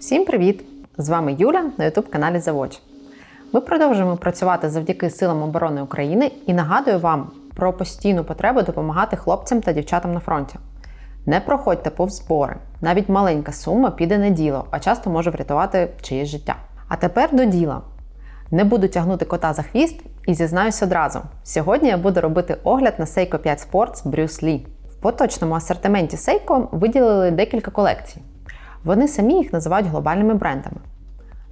Всім привіт! З вами Юля на youtube каналі Завоч. Ми продовжуємо працювати завдяки силам оборони України і нагадую вам про постійну потребу допомагати хлопцям та дівчатам на фронті. Не проходьте повз збори. Навіть маленька сума піде на діло, а часто може врятувати чиєсь життя. А тепер до діла. Не буду тягнути кота за хвіст і зізнаюсь одразу. Сьогодні я буду робити огляд на Seiko 5 Sports Bruce Lee. В поточному асортименті Seiko виділили декілька колекцій. Вони самі їх називають глобальними брендами.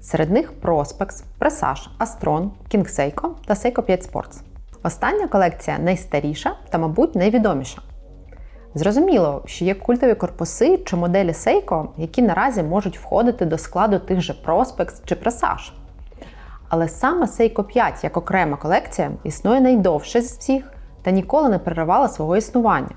Серед них Prospex, Presage, Astron, King Seiko та Seiko 5 Sports. Остання колекція найстаріша та, мабуть, найвідоміша. Зрозуміло, що є культові корпуси чи моделі Seiko, які наразі можуть входити до складу тих же Prospex чи Presage. Але саме Seiko 5 як окрема колекція існує найдовше з всіх та ніколи не переривала свого існування.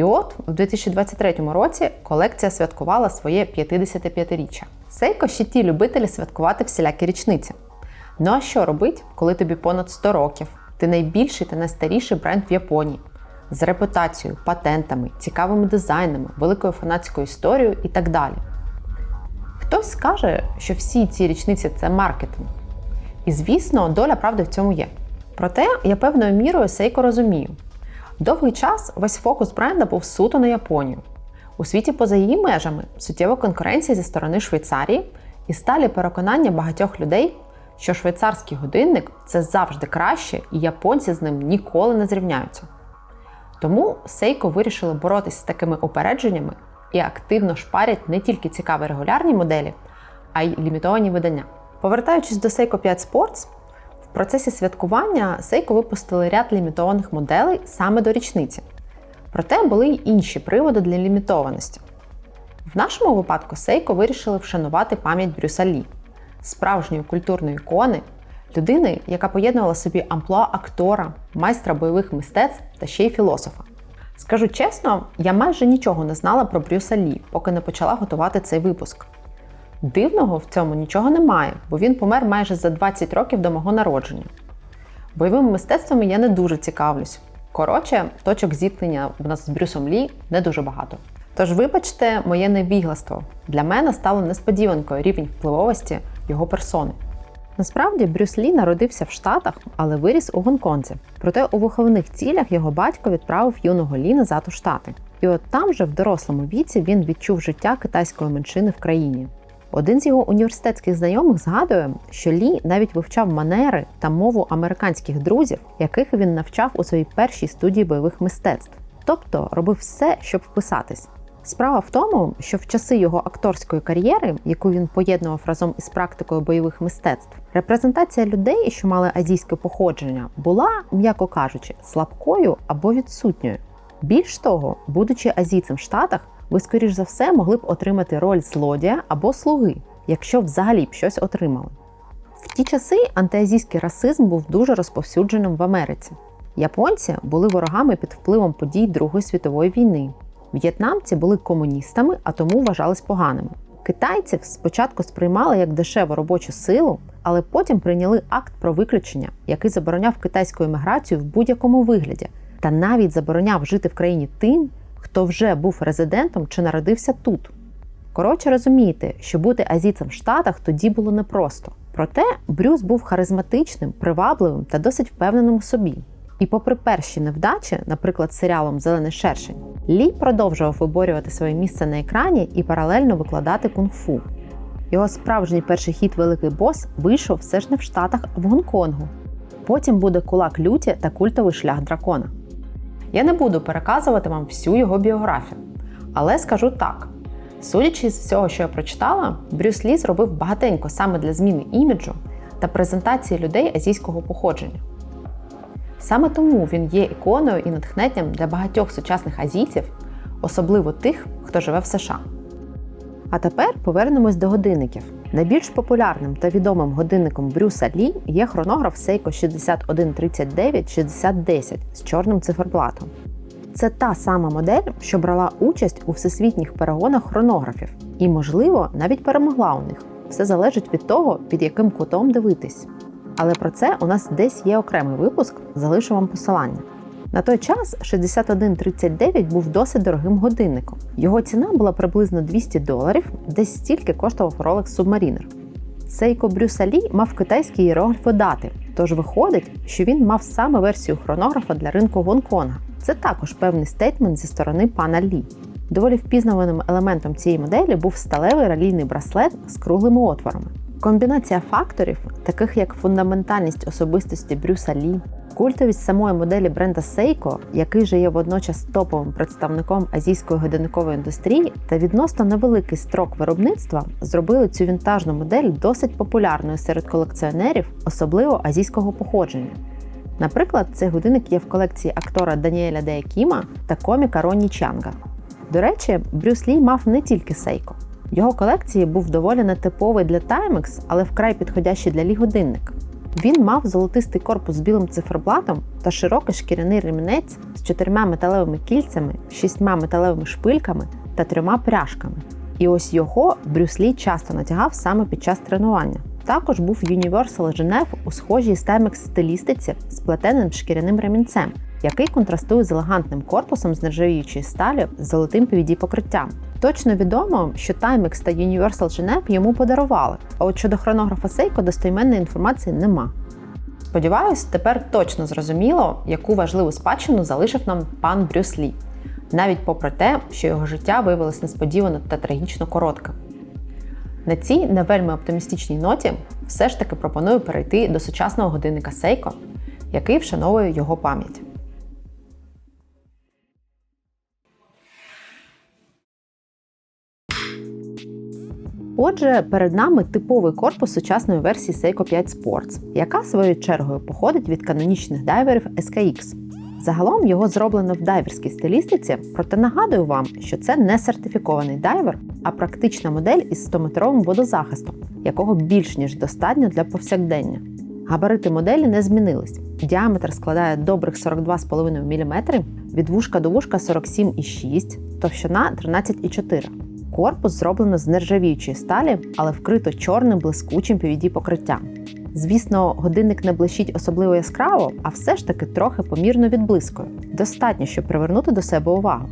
І от у 2023 році колекція святкувала своє 55-річчя. Seiko ще ті любителі святкувати всілякі річниці. Ну а що робить, коли тобі понад 100 років? Ти найбільший та найстаріший бренд в Японії з репутацією, патентами, цікавими дизайнами, великою фанатською історією і так далі. Хтось скаже, що всі ці річниці це маркетинг. І звісно, доля правди в цьому є. Проте я певною мірою Seiko розумію. Довгий час весь фокус бренда був суто на Японію. У світі поза її межами суттєва конкуренція зі сторони Швейцарії і сталі переконання багатьох людей, що швейцарський годинник це завжди краще, і японці з ним ніколи не зрівняються. Тому Seiko вирішили боротися з такими упередженнями і активно шпарять не тільки цікаві регулярні моделі, а й лімітовані видання. Повертаючись до Seiko 5 Sports, в процесі святкування Seiko випустили ряд лімітованих моделей саме до річниці. Проте були й інші приводи для лімітованості. В нашому випадку Seiko вирішили вшанувати пам'ять Брюса Лі, справжньої культурної ікони, людини, яка поєднувала собі амплуа актора, майстра бойових мистецтв та ще й філософа. Скажу чесно, я майже нічого не знала про Брюса Лі, поки не почала готувати цей випуск. Дивного в цьому нічого немає, бо він помер майже за 20 років до мого народження. Бойовими мистецтвами я не дуже цікавлюсь. Коротше, точок зіткнення в нас з Брюсом Лі не дуже багато. Тож, вибачте, моє невігластво для мене стало несподіванкою рівень впливовості його персони. Насправді, Брюс Лі народився в Штатах, але виріс у Гонконзі. Проте у виховних цілях його батько відправив юного Лі назад у Штати. І от там же в дорослому віці він відчув життя китайської меншини в країні. Один з його університетських знайомих згадує, що Лі навіть вивчав манери та мову американських друзів, яких він навчав у своїй першій студії бойових мистецтв, тобто робив все, щоб вписатись. Справа в тому, що в часи його акторської кар'єри, яку він поєднував разом із практикою бойових мистецтв, репрезентація людей, що мали азійське походження, була, м'яко кажучи, слабкою або відсутньою. Більш того, будучи азійцем в Штатах, ви, скоріш за все, могли б отримати роль злодія або слуги, якщо взагалі б щось отримали. В ті часи антиазійський расизм був дуже розповсюдженим в Америці. Японці були ворогами під впливом подій Другої світової війни. В'єтнамці були комуністами, а тому вважались поганими. Китайців спочатку сприймали як дешеву робочу силу, але потім прийняли акт про виключення, який забороняв китайську еміграцію в будь-якому вигляді, та навіть забороняв жити в країні тим, хто вже був резидентом чи народився тут. Коротше, розумієте, що бути азійцем в Штатах тоді було непросто. Проте Брюс був харизматичним, привабливим та досить впевненим у собі. І попри перші невдачі, наприклад, серіалом Зелений шершень, Лі продовжував виборювати своє місце на екрані і паралельно викладати кунг-фу. Його справжній перший хіт Великий бос вийшов все ж не в Штатах, а в Гонконгу. Потім буде кулак люті та культовий шлях дракона. Я не буду переказувати вам всю його біографію, але скажу так: судячи з всього, що я прочитала, Брюс Лі зробив багатенько саме для зміни іміджу та презентації людей азійського походження. Саме тому він є іконою і натхненням для багатьох сучасних азійців, особливо тих, хто живе в США. А тепер повернемось до годинників. Найбільш популярним та відомим годинником Брюса Лі є хронограф Seiko 6139 6010 з чорним циферблатом. Це та сама модель, що брала участь у всесвітніх перегонах хронографів, і, можливо, навіть перемогла у них. Все залежить від того, під яким кутом дивитись. Але про це у нас десь є окремий випуск, залишу вам посилання. На той час 6139 був досить дорогим годинником. Його ціна була приблизно 200 доларів, десь стільки коштував Rolex Submariner. Сейко Брюсалі мав китайські іерогліфи дати, тож виходить, що він мав саме версію хронографа для ринку Гонконга. Це також певний стейтмент зі сторони пана Лі. Доволі впізнаваним елементом цієї моделі був сталевий ралійний браслет з круглими отворами. Комбінація факторів, таких як фундаментальність особистості Брюса Лі, культовість самої моделі бренда Seiko, який же є водночас топовим представником азійської годинникової індустрії, та відносно невеликий строк виробництва зробили цю вінтажну модель досить популярною серед колекціонерів, особливо азійського походження. Наприклад, цей годинник є в колекції актора Даніеля Деякіма та коміка Ронні Чанга. До речі, Брюс Лі мав не тільки Seiko. Його колекції був доволі нетиповий для Timex, але вкрай підходящий для Лі годинник. Він мав золотистий корпус з білим циферблатом та широкий шкіряний ремінець з чотирма металевими кільцями, шістьма металевими шпильками та трьома пряжками. І ось його Брюс Лі часто натягав саме під час тренування. Також був Universal Genève у схожій стемекс стилістиці з плетеним шкіряним ремінцем, який контрастує з елегантним корпусом з нержавіючої сталі з золотим pvd покриттям. Точно відомо, що Timex та Universal Genève йому подарували, а от щодо хронографа Seiko достойменної інформації нема. Сподіваюсь, тепер точно зрозуміло, яку важливу спадщину залишив нам пан Брюс Лі, навіть попри те, що його життя виявилось несподівано та трагічно коротким. На цій не вельми оптимістичній ноті все ж таки пропоную перейти до сучасного годинника Seiko, який вшановує його пам'ять. Отже, перед нами типовий корпус сучасної версії Seiko 5 Sports, яка своєю чергою походить від канонічних дайверів SKX. Загалом його зроблено в дайверській стилістиці, проте нагадую вам, що це не сертифікований дайвер, а практична модель із 100-метровим водозахистом, якого більш ніж достатньо для повсякдення. Габарити моделі не змінились. Діаметр складає добрих 42,5 мм, від вушка до вушка 47,6, товщина 13,4 Корпус зроблено з нержавіючої сталі, але вкрито чорним блискучим pvd покриттям. Звісно, годинник не блищить особливо яскраво, а все ж таки трохи помірно відблискує. Достатньо, щоб привернути до себе увагу.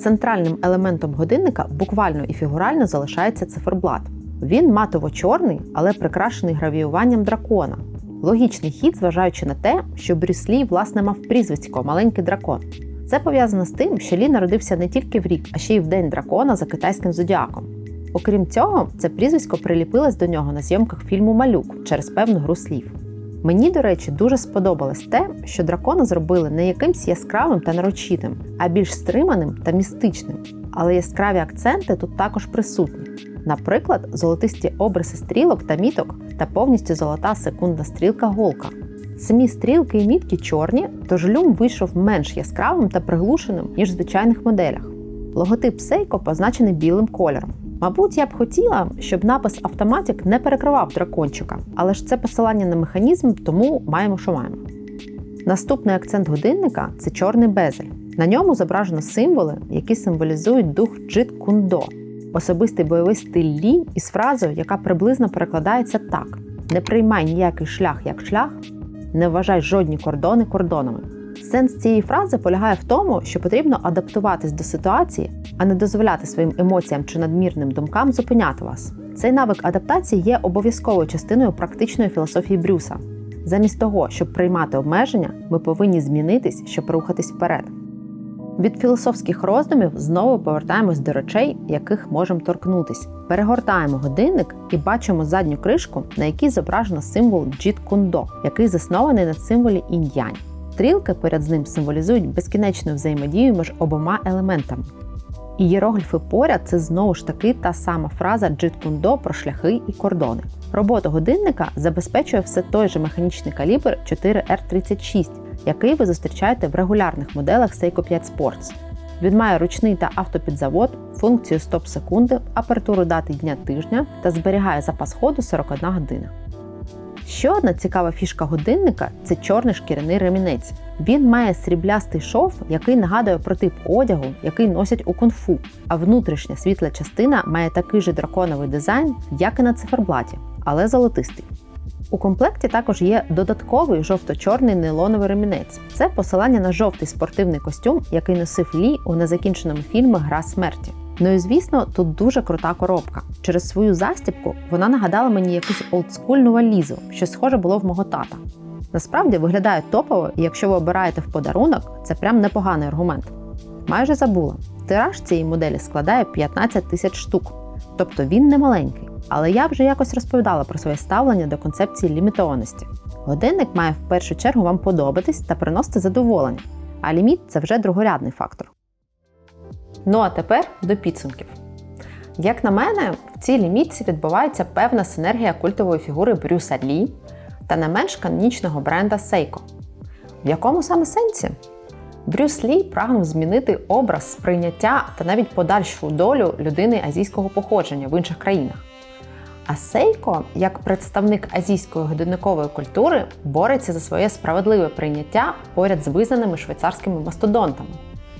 Центральним елементом годинника буквально і фігурально залишається циферблат. Він матово-чорний, але прикрашений гравіюванням дракона. Логічний хід, зважаючи на те, що Брюслі, власне, мав прізвисько маленький дракон. Це пов'язано з тим, що Лі народився не тільки в рік, а ще й в день дракона за китайським зодіаком. Окрім цього, це прізвисько приліпилось до нього на зйомках фільму Малюк через певну гру слів. Мені, до речі, дуже сподобалось те, що дракона зробили не якимсь яскравим та нарочитим, а більш стриманим та містичним. Але яскраві акценти тут також присутні. Наприклад, золотисті обриси стрілок та міток та повністю золота секундна стрілка голка. Самі стрілки і мітки чорні, тож люм вийшов менш яскравим та приглушеним, ніж в звичайних моделях. Логотип Seiko позначений білим кольором. Мабуть, я б хотіла, щоб напис Автоматік не перекривав дракончика, але ж це посилання на механізм, тому маємо, що маємо. Наступний акцент годинника це чорний безель. На ньому зображено символи, які символізують дух Джит Кундо, особистий бойовий стиль Лі із фразою, яка приблизно перекладається так: не приймай ніякий шлях як шлях, не вважай жодні кордони кордонами. Сенс цієї фрази полягає в тому, що потрібно адаптуватись до ситуації, а не дозволяти своїм емоціям чи надмірним думкам зупиняти вас. Цей навик адаптації є обов'язковою частиною практичної філософії Брюса. Замість того, щоб приймати обмеження, ми повинні змінитись, щоб рухатись вперед. Від філософських роздумів знову повертаємось до речей, яких можемо торкнутись. Перегортаємо годинник і бачимо задню кришку, на якій зображено символ Джіт Кундо, який заснований на символі інь-янь. Стрілки поряд з ним символізують безкінечну взаємодію між обома елементами. Ієрогліфи поряд це знову ж таки та сама фраза Джит Кундо про шляхи і кордони. Роботу годинника забезпечує все той же механічний калібр 4R36, який ви зустрічаєте в регулярних моделах Seiko 5 Sports. Він має ручний та автопідзавод, функцію стоп секунди, апертуру дати дня тижня та зберігає запас ходу 41 година. Ще одна цікава фішка годинника це чорний шкіряний ремінець. Він має сріблястий шов, який нагадує про тип одягу, який носять у кунг-фу, а внутрішня світла частина має такий же драконовий дизайн, як і на циферблаті, але золотистий. У комплекті також є додатковий жовто-чорний нейлоновий ремінець. Це посилання на жовтий спортивний костюм, який носив Лі у незакінченому фільмі Гра смерті. Ну і звісно, тут дуже крута коробка. Через свою застібку вона нагадала мені якусь олдскульну валізу, що схоже було в мого тата. Насправді виглядає топово, і якщо ви обираєте в подарунок, це прям непоганий аргумент. Майже забула. Тираж цієї моделі складає 15 тисяч штук, тобто він не маленький. Але я вже якось розповідала про своє ставлення до концепції лімітованості. Годинник має в першу чергу вам подобатись та приносити задоволення, а ліміт це вже другорядний фактор. Ну а тепер до підсумків. Як на мене, в цій лімітці відбувається певна синергія культової фігури Брюса Лі та не менш канонічного бренда Seiko. В якому саме сенсі? Брюс Лі прагнув змінити образ сприйняття та навіть подальшу долю людини азійського походження в інших країнах. А Сейко, як представник азійської годинникової культури, бореться за своє справедливе прийняття поряд з визнаними швейцарськими мастодонтами.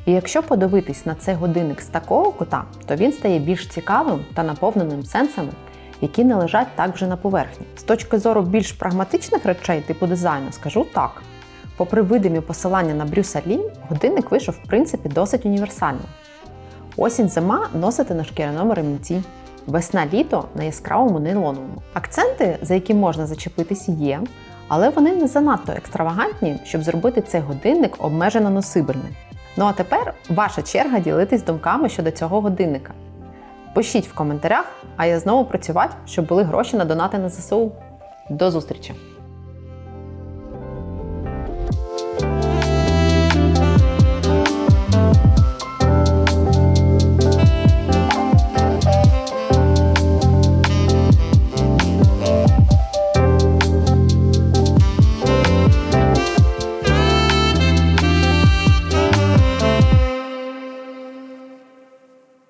І якщо подивитись на цей годинник з такого кута, то він стає більш цікавим та наповненим сенсами, які не лежать так вже на поверхні. З точки зору більш прагматичних речей типу дизайну, скажу так. Попри видимі посилання на Брюса Лі, годинник вийшов в принципі досить універсальним. Осінь зима носити на шкіряному ремінці, весна-літо на яскравому нейлоновому. Акценти, за які можна зачепитись, є, але вони не занадто екстравагантні, щоб зробити цей годинник обмежено носибельним. Ну а тепер ваша черга ділитись думками щодо цього годинника. Пишіть в коментарях, а я знову працювати, щоб були гроші на донати на ЗСУ. До зустрічі!